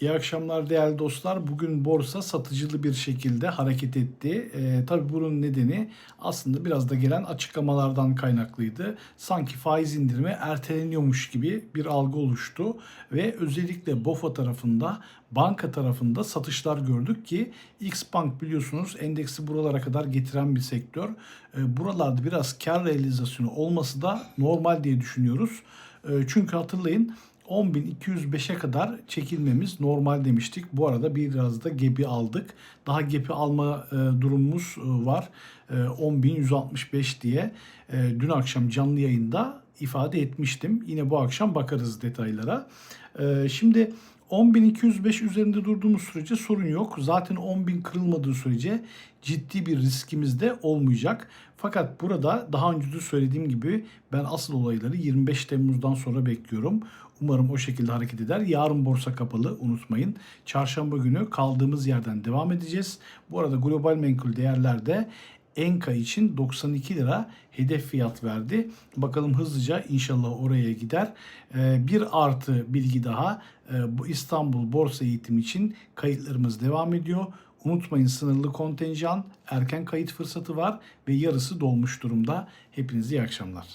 İyi akşamlar değerli dostlar. Bugün borsa satıcılı bir şekilde hareket etti. Ee, tabii bunun nedeni aslında biraz da gelen açıklamalardan kaynaklıydı. Sanki faiz indirimi erteleniyormuş gibi bir algı oluştu. Ve özellikle BOFA tarafında, banka tarafında satışlar gördük ki X Bank biliyorsunuz endeksi buralara kadar getiren bir sektör. Ee, buralarda biraz kar realizasyonu olması da normal diye düşünüyoruz. Ee, çünkü hatırlayın 10.205'e kadar çekilmemiz normal demiştik. Bu arada biraz da gebi aldık. Daha gebi alma e, durumumuz e, var. E, 10.165 diye e, dün akşam canlı yayında ifade etmiştim. Yine bu akşam bakarız detaylara. E, şimdi 10.205 üzerinde durduğumuz sürece sorun yok. Zaten 10.000 kırılmadığı sürece ciddi bir riskimiz de olmayacak. Fakat burada daha önce de söylediğim gibi ben asıl olayları 25 Temmuz'dan sonra bekliyorum. Umarım o şekilde hareket eder. Yarın borsa kapalı unutmayın. Çarşamba günü kaldığımız yerden devam edeceğiz. Bu arada global menkul değerlerde Enka için 92 lira hedef fiyat verdi. Bakalım hızlıca inşallah oraya gider. Ee, bir artı bilgi daha. Ee, bu İstanbul Borsa Eğitimi için kayıtlarımız devam ediyor. Unutmayın sınırlı kontenjan, erken kayıt fırsatı var ve yarısı dolmuş durumda. Hepinize iyi akşamlar.